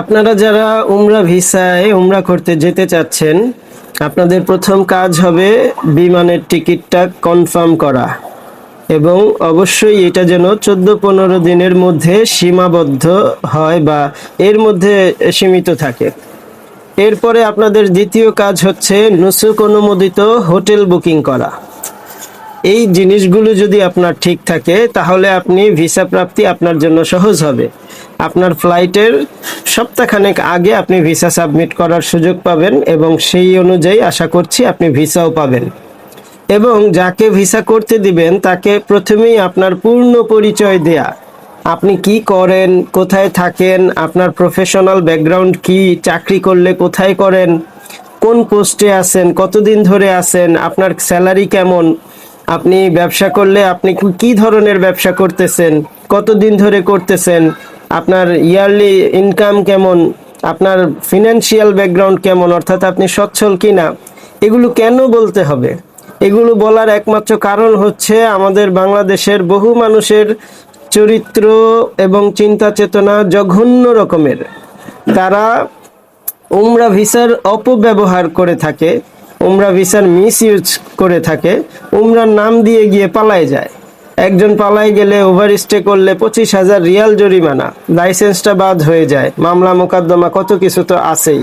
আপনারা যারা উমরা ভিসায় উমরা করতে যেতে চাচ্ছেন, আপনাদের প্রথম কাজ হবে বিমানের টিকিটটা কনফার্ম করা। এবং অবশ্যই এটা যেন চোদ্দ পনেরো দিনের মধ্যে সীমাবদ্ধ হয় বা এর মধ্যে সীমিত থাকে। এরপরে আপনাদের দ্বিতীয় কাজ হচ্ছে নুসুক অনুমোদিত হোটেল বুকিং করা। এই জিনিসগুলো যদি আপনার ঠিক থাকে, তাহলে আপনি ভিসা প্রাপ্তি আপনার জন্য সহজ হবে। আপনার ফ্লাইটের সপ্তাহখানেক আগে আপনি ভিসা সাবমিট করার সুযোগ পাবেন এবং সেই অনুযায়ী আশা করছি আপনি ভিসাও পাবেন। এবং যাকে ভিসা করতে দিবেন, তাকে প্রথমেই আপনার পূর্ণ পরিচয় দেয়া। আপনি কি করেন, কোথায় থাকেন, আপনার প্রফেশনাল ব্যাকগ্রাউন্ড কি, চাকরি করলে কোথায় করেন, কোন পোস্টে আছেন, কতদিন ধরে আছেন, আপনার স্যালারি কেমন আপনি ব্যবসা করলে আপনি কি- ধরনের ব্যবসা করতেছেন? কতদিন ধরে করতেছেন? আপনার ইয়ারলি ইনকাম কেমন? আপনার ফিনান্সিয়াল ব্যাকগ্রাউন্ড কেমন? অর্থাৎ আপনি সচ্ছল কি না এগুলো কেন বলতে হবে? এগুলো বলার একমাত্র কারণ হচ্ছে আমাদের বাংলাদেশের বহু মানুষের চরিত্র এবং চিন্তা চেতনা জঘন্য রকমের। তারা উমরা ভিসার অপব্যবহার করে থাকে। উমরা ভিসার মিস ইউজ করে থাকে, উমরার নাম দিয়ে গিয়ে পালায় যায়। একজন পালাই গেলে ওভার স্টে করলে পঁচিশ হাজার রিয়াল জরিমানা, লাইসেন্সটা বাদ হয়ে যায়, মামলা মোকদ্দমা কত কিছু তো আছেই।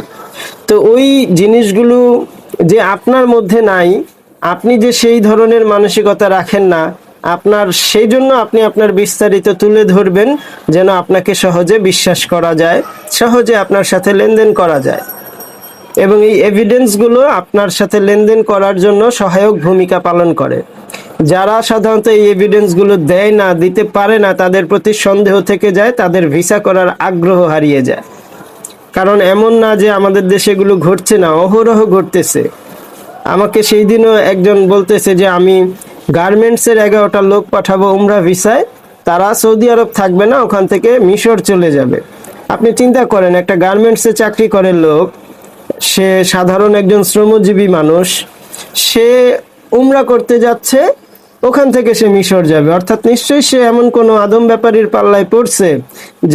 তো ওই জিনিসগুলো যে আপনার মধ্যে নাই, আপনি যে সেই ধরনের মানসিকতা রাখেন না, আপনার সেই জন্য আপনি আপনার বিস্তারিত তুলে ধরবেন, যেন আপনাকে সহজে বিশ্বাস করা যায়, সহজে আপনার সাথে লেনদেন করা যায়। এবং এই এভিডেন্সগুলো আপনার সাথে লেনদেন করার জন্য সহায়ক ভূমিকা পালন করে। যারা সাধারণত এই এভিডেন্সগুলো দেয় না, দিতে পারে না, তাদের প্রতি সন্দেহ থেকে যায়, তাদের ভিসা করার আগ্রহ হারিয়ে যায়। কারণ এমন না যে আমাদের দেশে এগুলো ঘটছে না, অহরহ ঘটতেছে। আমাকে সেই দিনও একজন বলতেছে যে, আমি গার্মেন্টসের এগারোটা লোক পাঠাবো উমরা ভিসায় তারা সৌদি আরব থাকবে না, ওখান থেকে মিশর চলে যাবে। আপনি চিন্তা করেন, একটা গার্মেন্টসে চাকরি করে লোক সে সাধারণ একজন শ্রমজীবী মানুষ, সে উমরা করতে যাচ্ছে, ওখান থেকে সে মিশর যাবে। অর্থাৎ নিশ্চয়ই সে এমন কোনো আদম ব্যাপারীর পাল্লায় পড়ছে,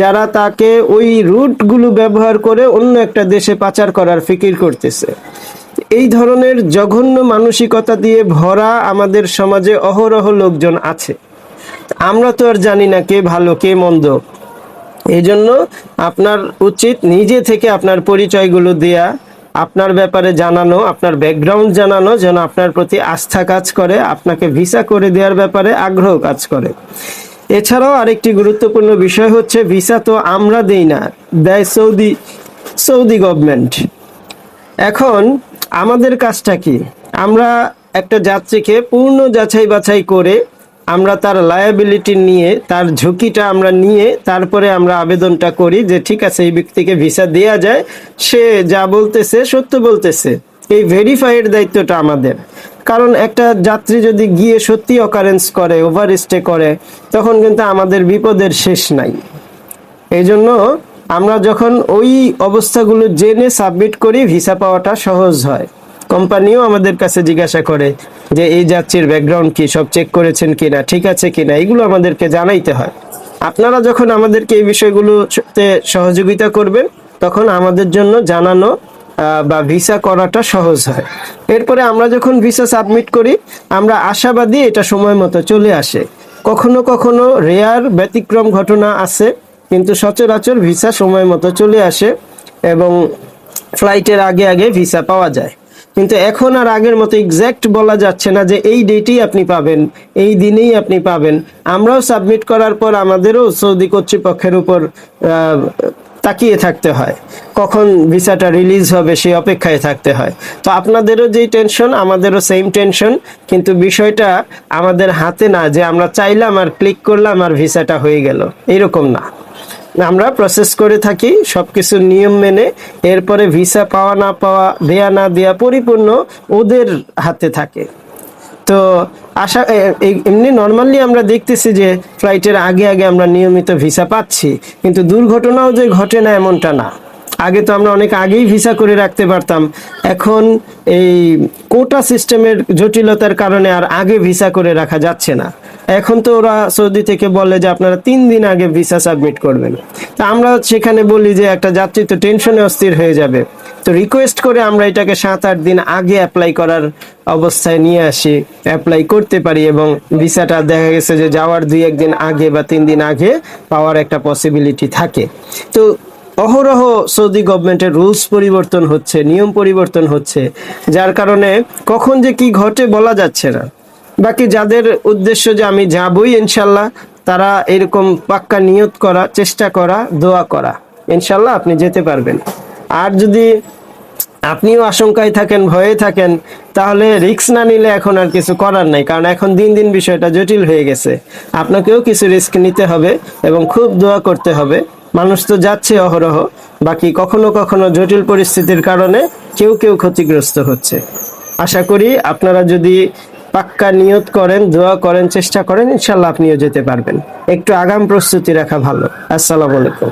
যারা তাকে ওই রুটগুলো ব্যবহার করে অন্য একটা দেশে পাচার করার ফিকির করতেছে। এই ধরনের জঘন্য মানসিকতা দিয়ে ভরা আমাদের সমাজে অহরহ লোকজন আছে। আমরা তো আর জানি না কে ভালো, কে মন্দ। এই জন্য আপনার উচিত নিজে থেকে আপনার পরিচয়গুলো দেয়া, আপনার ব্যাপারে জানানো, আপনার ব্যাকগ্রাউন্ড জানানো, যেন আপনার প্রতি আস্থা কাজ করে, আপনাকে ভিসা করে দেওয়ার ব্যাপারে আগ্রহ কাজ করে। এছাড়াও আরেকটি গুরুত্বপূর্ণ বিষয় হচ্ছে ভিসা তো আমরা দেই না, দেয় সৌদি সৌদি গভর্নমেন্ট এখন আমাদের কাজটা কি? আমরা একটা যাত্রীকে পূর্ণ যাচাই বাছাই করে আমরা তার লায়াবিলিটি নিয়ে, তার ঝুঁকিটা আমরা নিয়ে, তারপরে আমরা আবেদনটা করি যে ঠিক আছে, এই ব্যক্তিকে ভিসা দেয়া যায়। সে যা বলতেছে, সত্য বলতেছে। এই ভেরিফাইয়ের দায়িত্বটা আমাদের। কারণ একটা যাত্রী যদি গিয়ে সত্যি অকারেন্স করে ওভার স্টে করে, তখন কিন্তু আমাদের বিপদের শেষ নাই। এই জন্য আমরা যখন ওই অবস্থাগুলো জেনে সাবমিট করি ভিসা পাওয়াটা সহজ হয়। কোম্পানিও আমাদের কাছে জিজ্ঞাসা করে যে এই যাত্রীর ব্যাকগ্রাউন্ড কি, সব চেক করেছেন কিনা, ঠিক আছে কিনা, এগুলো আমাদেরকে জানাইতে হয়। আপনারা যখন আমাদেরকে এই বিষয়গুলোতে সহযোগিতা করবেন, তখন আমাদের জন্য জানানো বা ভিসা করাটা সহজ হয়। এরপরে আমরা যখন ভিসা সাবমিট করি, আমরা আশাবাদী এটা সময় মতো চলে আসে। কখনো কখনো রেয়ার ব্যতিক্রম ঘটনা আছে, কিন্তু সচরাচর ভিসা সময় মতো চলে আসে এবং ফ্লাইটের আগে আগে ভিসা পাওয়া যায়। কিন্তু এখন আর আগের মতো এক্স্যাক্ট বলা যাচ্ছে না যে এই ডেটেই আপনি পাবেন, এই দিনেই আপনি পাবেন। আমরাও সাবমিট করার পর আমাদেরও সৌদি কর্তৃপক্ষের উপর তাকিয়ে থাকতে হয়। কখন ভিসাটা রিলিজ হবে সেই অপেক্ষায় থাকতে হয়। তো আপনাদেরও যেই টেনশন আমাদেরও সেম টেনশন কিন্তু বিষয়টা আমাদের হাতে না যে আমরা চাইলাম আর ক্লিক করলাম আর ভিসাটা হয়ে গেল। এরকম না। আমরা প্রসেস করে থাকি, সবকিছু নিয়ম মেনে, এরপরে ভিসা পাওয়া না পাওয়া, দেয়া না দেয়া পরিপূর্ণ ওদের হাতে থাকে। তো আশা এমনি নর্মালি আমরা দেখতেছি যে ফ্লাইটের আগে আগে আমরা নিয়মিত ভিসা পাচ্ছি, কিন্তু দুর্ঘটনাও যে ঘটে না এমনটা না। আগে তো আমরা অনেক আগেই ভিসা করে রাখতে পারতাম। এখন এই কোটা সিস্টেমের জটিলতার কারণে আর আগে ভিসা করে রাখা যাচ্ছে না। এখন তো ওরা সৌদি থেকে বলে যে আপনারা তিন দিন আগে ভিসা সাবমিট করবেন। তা আমরা সেখানে বলি যে একটা যাত্রী তো টেনশনে অস্থির হয়ে যাবে। তো রিকোয়েস্ট করে আমরা এটাকে সাত, আট দিন আগে অ্যাপ্লাই করার অবস্থায় নিয়ে আসি অ্যাপ্লাই করতে পারি এবং ভিসাটা দেখা গেছে যে যাওয়ার দুই একদিন আগে বা তিন দিন আগে পাওয়ার একটা পসিবিলিটি থাকে। তো অহরহ সৌদি গভর্নমেন্টের রুলস পরিবর্তন হচ্ছে, নিয়ম পরিবর্তন হচ্ছে, যার কারণে কখন যে কি ঘটে বলা যাচ্ছে না। বাকি যাদের উদ্দেশ্য যে আমি যাবই ইনশাল্লাহ, তারা এরকম পাক্কা নিয়ত করা, চেষ্টা করা, দোয়া করা। ইনশাল্লাহ আপনি যেতে পারবেন। আর যদি আপনিও আশঙ্কায় থাকেন, ভয়ে থাকেন, তাহলে রিস্ক না নিলে এখন আর কিছু করার নাই, কারণ এখন দিন দিন বিষয়টা জটিল হয়ে গেছে। আপনাকেও কিছু রিস্ক নিতে হবে এবং খুব দোয়া করতে হবে। মানুষ তো যাচ্ছে অহরহ, বাকি কখনো কখনো জটিল পরিস্থিতির কারণে কেউ কেউ ক্ষতিগ্রস্ত হচ্ছে। আশা করি আপনারা যদি পাক্কা নিয়ত করেন, দোয়া করেন, চেষ্টা করেন ইনশাল্লাহ আপনিও যেতে পারবেন। একটু আগাম প্রস্তুতি রাখা ভালো। আসসালামু আলাইকুম।